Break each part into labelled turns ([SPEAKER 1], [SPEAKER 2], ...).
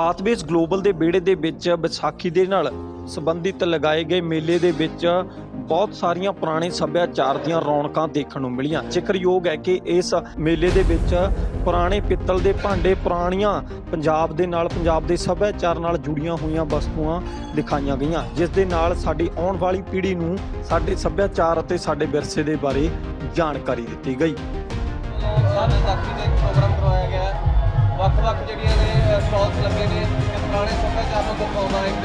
[SPEAKER 1] Pathways global ਦੇ ਵਿਹੜੇ ਦੇ ਵਿੱਚ ਵਿਸਾਖੀ ਦੇ ਨਾਲ ਸੰਬੰਧਿਤ ਲਗਾਏ ਗਏ ਮੇਲੇ ਦੇ ਵਿੱਚ ਬਹੁਤ ਸਾਰੀਆਂ ਪੁਰਾਣੇ ਸੱਭਿਆਚਾਰ ਦੀਆਂ ਰੌਣਕਾਂ ਦੇਖਣ ਨੂੰ ਮਿਲੀਆਂ। ਜ਼ਿਕਰਯੋਗ ਹੈ ਕਿ ਇਸ ਮੇਲੇ ਦੇ ਵਿੱਚ ਪੁਰਾਣੇ ਪਿੱਤਲ ਦੇ ਭਾਂਡੇ, ਪੁਰਾਣੀਆਂ ਪੰਜਾਬ ਦੇ ਨਾਲ, ਪੰਜਾਬ ਦੇ ਸੱਭਿਆਚਾਰ ਨਾਲ ਜੁੜੀਆਂ ਹੋਈਆਂ ਵਸਤੂਆਂ ਦਿਖਾਈਆਂ ਗਈਆਂ, ਜਿਸ ਦੇ ਨਾਲ ਸਾਡੀ ਆਉਣ ਵਾਲੀ ਪੀੜ੍ਹੀ ਨੂੰ ਸਾਡੇ ਸੱਭਿਆਚਾਰ ਅਤੇ ਸਾਡੇ ਵਿਰਸੇ ਦੇ ਬਾਰੇ ਜਾਣਕਾਰੀ ਦਿੱਤੀ ਗਈ।
[SPEAKER 2] ਸਾਰੇ ਸਾਥੀ ਦੇ ਪ੍ਰੋਗਰਾਮ ਕਰਵਾਇਆ ਗਿਆ। ਵੱਖ-ਵੱਖ ਜਿਹੜੀਆਂ ਨੇ ਸਟਾਲਸ ਲੱਗੇ ਨੇ। ਤੇ ਪੁਰਾਣੇ ਸੱਭਿਆਚਾਰ ਨੂੰ ਦਿਖਾਉਣਾ ਇੱਕ,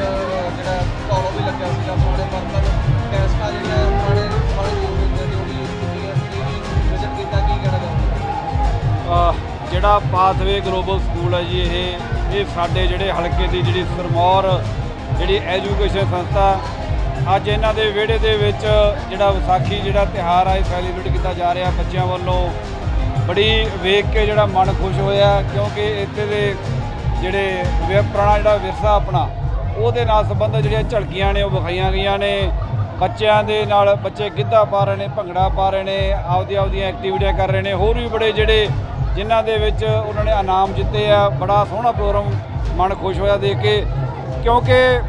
[SPEAKER 2] ਜਿਹੜਾ ਸਟਾਲ ਵੀ ਲੱਗਿਆ ਸੀਗਾ, ਪੁਰਾਣੇ ਬਰਤਨ ਟੈਸਕਾ ਜਿਹੜਾ, ਪੁਰਾਣੇ ਪੁਰਾਣੇ ਜੋ ਵੀ ਯੂਜ਼ ਕੀਤੀਆਂ ਵੀ ਵਿਜ਼ਿਟ ਕੀਤਾ ਕੀ ਕਹਿਣਾ ਚਾਹੁੰਦੇ
[SPEAKER 3] ਜਿਹੜਾ ਪਾਥਵੇ ਗਲੋਬਲ ਸਕੂਲ ਹੈ ਜੀ, ਇਹ ਇਹ ਸਾਡੇ ਜਿਹੜੇ ਹਲਕੇ ਦੀ ਜਿਹੜੀ ਸਰਮੌਰ, ਜਿਹੜੀ ਐਜੂਕੇਸ਼ਨ ਸੰਸਥਾ, ਅੱਜ ਇਹਨਾਂ ਦੇ ਵਿਹੜੇ ਦੇ ਵਿੱਚ ਜਿਹੜਾ ਵਿਸਾਖੀ, ਜਿਹੜਾ ਤਿਹਾਰ ਆ, ਇਹ ਸੈਲੀਬ੍ਰੇਟ ਕੀਤਾ ਜਾ ਰਿਹਾ ਬੱਚਿਆਂ ਵੱਲੋਂ। ਬੜੀ ਵੇਖ ਕੇ ਜਿਹੜਾ ਮਨ ਖੁਸ਼ ਹੋਇਆ, ਕਿਉਂਕਿ ਇੱਥੇ ਦੇ ਜਿਹੜੇ ਵਿ- ਪੁਰਾਣਾ ਜਿਹੜਾ ਵਿਰਸਾ ਆਪਣਾ, ਉਹਦੇ ਨਾਲ ਸੰਬੰਧਿਤ ਜਿਹੜੀਆਂ ਝਲਕੀਆਂ ਨੇ, ਉਹ ਵਿਖਾਈਆਂ ਗਈਆਂ ਨੇ। ਬੱਚਿਆਂ ਦੇ ਨਾਲ ਬੱਚੇ ਗਿੱਧਾ ਪਾ ਰਹੇ ਨੇ, ਭੰਗੜਾ ਪਾ ਰਹੇ ਨੇ, ਆਪਦੀ ਆਪਦੀਆਂ ਐਕਟੀਵਿਟੀਆਂ ਕਰ ਰਹੇ ਨੇ। ਹੋਰ ਵੀ ਬੜੇ ਜਿਹੜੇ ਜਿਨ੍ਹਾਂ ਦੇ ਵਿੱਚ ਉਹਨਾਂ ਨੇ ਇਨਾਮ ਜਿੱਤੇ ਆ। ਬੜਾ ਸੋਹਣਾ ਪ੍ਰੋਗਰਾਮ ਮਨ ਖੁਸ਼ ਹੋਇਆ ਦੇਖ ਕੇ। ਕਿਉਂਕਿ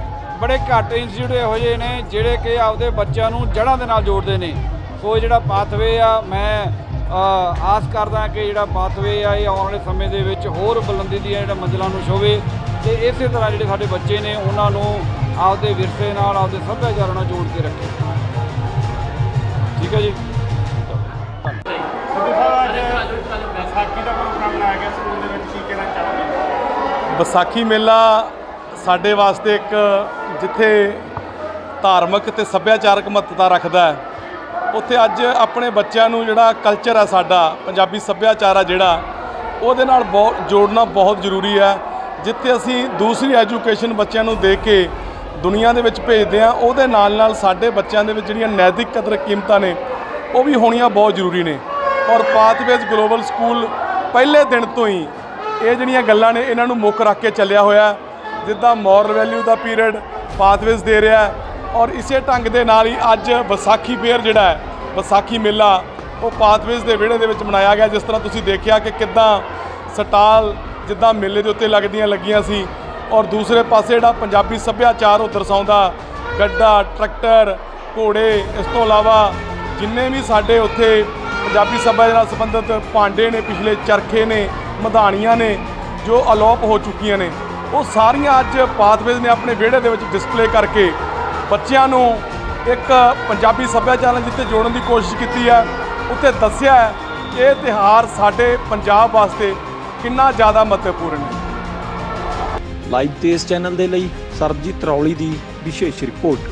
[SPEAKER 3] ਬੜੇ ਘੱਟ ਇੰਸਟੀਚਿਊਟ ਇਹੋ ਜਿਹੇ ਨੇ, ਜਿਹੜੇ ਕਿ ਆਪਦੇ ਬੱਚਿਆਂ ਨੂੰ ਜੜ੍ਹਾਂ ਦੇ ਨਾਲ ਜੋੜਦੇ ਨੇ। ਸੋ ਜਿਹੜਾ ਪਾਥਵੇ ਆ, ਮੈਂ ਆਸ ਕਰਦਾ ਕਿ ਜਿਹੜਾ ਪਾਥਵੇ ਆ ਇਹ ਆਉਣ ਵਾਲੇ ਸਮੇਂ ਦੇ ਵਿੱਚ ਹੋਰ ਬੁਲੰਦੀ ਦੀਆਂ ਜਿਹੜਾ ਮੰਜ਼ਲਾਂ ਨੂੰ ਛੋਵੇ ਤੇ ਇਸੇ ਤਰ੍ਹਾਂ ਜਿਹੜੇ ਸਾਡੇ ਬੱਚੇ ਨੇ ਉਹਨਾਂ ਨੂੰ ਆਪਦੇ ਵਿਰਸੇ ਨਾਲ ਆਪਦੇ ਸੱਭਿਆਚਾਰ ਨਾਲ ਜੋੜ ਕੇ ਰੱਖੇ। ਠੀਕ ਹੈ ਜੀ?
[SPEAKER 4] ਵਿਸਾਖੀ
[SPEAKER 5] ਮੇਲਾ ਸਾਡੇ ਵਾਸਤੇ ਇੱਕ ਜਿੱਥੇ ਧਾਰਮਿਕ ਤੇ ਸੱਭਿਆਚਾਰਕ ਮਹੱਤਤਾ ਰੱਖਦਾ ਹੈ। ਉੱਥੇ ਅੱਜ ਆਪਣੇ ਬੱਚਿਆਂ ਨੂੰ ਜਿਹੜਾ ਕਲਚਰ ਹੈ ਸਾਡਾ, ਪੰਜਾਬੀ ਸੱਭਿਆਚਾਰ ਆ ਜਿਹੜਾ, ਉਹਦੇ ਨਾਲ ਬਹੁਤ, ਜੋੜਨਾ ਬਹੁਤ ਜ਼ਰੂਰੀ ਹੈ ਜਿੱਥੇ ਅਸੀਂ ਦੂਸਰੀ ਐਜੂਕੇਸ਼ਨ ਬੱਚਿਆਂ ਨੂੰ ਦੇ ਕੇ ਦੁਨੀਆ ਦੇ ਵਿੱਚ ਭੇਜਦੇ ਆ, ਉਹਦੇ ਨਾਲ ਨਾਲ ਸਾਡੇ ਬੱਚਿਆਂ ਦੇ ਵਿੱਚ ਜਿਹੜੀਆਂ ਨੈਤਿਕ ਕਦਰ ਕੀਮਤਾਂ ਨੇ, ਉਹ ਵੀ ਹੋਣੀਆਂ ਬਹੁਤ ਜ਼ਰੂਰੀ ਨੇ। ਔਰ ਪਾਥਵੇਜ਼ ਗਲੋਬਲ ਸਕੂਲ ਪਹਿਲੇ ਦਿਨ ਤੋਂ ਹੀ ਇਹ ਜਿਹੜੀਆਂ ਗੱਲਾਂ ਨੇ, ਇਹਨਾਂ ਨੂੰ ਮੁੱਖ ਰੱਖ ਕੇ ਚੱਲਿਆ ਹੋਇਆ। ਜਿੱਦਾਂ ਮੋਰਲ ਵੈਲਿਊ ਦਾ ਪੀਰੀਅਡ ਪਾਥਵੇਜ਼ ਦੇ ਰਿਹਾ। ਔਰ ਇਸੇ ਢੰਗ ਦੇ ਨਾਲ ਹੀ ਅੱਜ ਵਿਸਾਖੀ ਫੇਅਰ ਜਿਹੜਾ ਹੈ ਵਿਸਾਖੀ ਮੇਲਾ ਉਹ ਪਾਥਵੇਜ਼ ਦੇ ਵਿਹੜੇ ਦੇ ਵਿੱਚ ਮਨਾਇਆ ਗਿਆ, ਜਿਸ ਤਰ੍ਹਾਂ ਤੁਸੀਂ ਦੇਖਿਆ ਕਿ ਕਿੱਦਾਂ ਸਟਾਲ ਜਿੱਦਾਂ ਮੇਲੇ ਦੇ ਉੱਤੇ ਲੱਗਦੀਆਂ ਲੱਗੀਆਂ ਸੀ ਔਰ ਦੂਸਰੇ ਪਾਸੇ ਜਿਹੜਾ ਪੰਜਾਬੀ ਸੱਭਿਆਚਾਰ ਉਹ ਦਰਸਾਉਂਦਾ, ਗੱਡਾ, ਟਰੈਕਟਰ, ਘੋੜੇ, ਇਸ ਤੋਂ ਇਲਾਵਾ ਜਿੰਨੇ ਵੀ ਸਾਡੇ ਉੱਥੇ ਪੰਜਾਬੀ ਸੱਭਿਆਚਾਰ ਨਾਲ ਸੰਬੰਧਿਤ ਭਾਂਡੇ ਨੇ, ਪਿਛਲੇ ਚਰਖੇ ਨੇ, ਮਧਾਣੀਆਂ ਨੇ, ਜੋ ਅਲੋਪ ਹੋ ਚੁੱਕੀਆਂ ਨੇ, ਉਹ ਸਾਰੀਆਂ ਅੱਜ ਪਾਥਵੇਜ਼ ਨੇ ਆਪਣੇ ਵਿਹੜੇ ਦੇ ਵਿੱਚ ਡਿਸਪਲੇ ਕਰਕੇ ਬੱਚਿਆਂ ਨੂੰ ਇੱਕ ਪੰਜਾਬੀ ਸੱਭਿਆਚਾਰ ਨਾਲ ਜਿੱਥੇ ਜੋੜਨ ਦੀ ਕੋਸ਼ਿਸ਼ ਕੀਤੀ ਹੈ, ਉੱਥੇ ਦੱਸਿਆ ਹੈ ਕਿ ਇਹ ਤਿਉਹਾਰ ਸਾਡੇ ਪੰਜਾਬ ਵਾਸਤੇ ਕਿੰਨਾ ਜ਼ਿਆਦਾ ਮਹੱਤਵਪੂਰਨ ਹੈ।
[SPEAKER 1] ਲਾਈਵ ਤੇ ਇਸ ਚੈਨਲ ਦੇ ਲਈ ਸਰਬਜੀਤ ਰੌਲੀ ਦੀ ਵਿਸ਼ੇਸ਼ ਰਿਪੋਰਟ।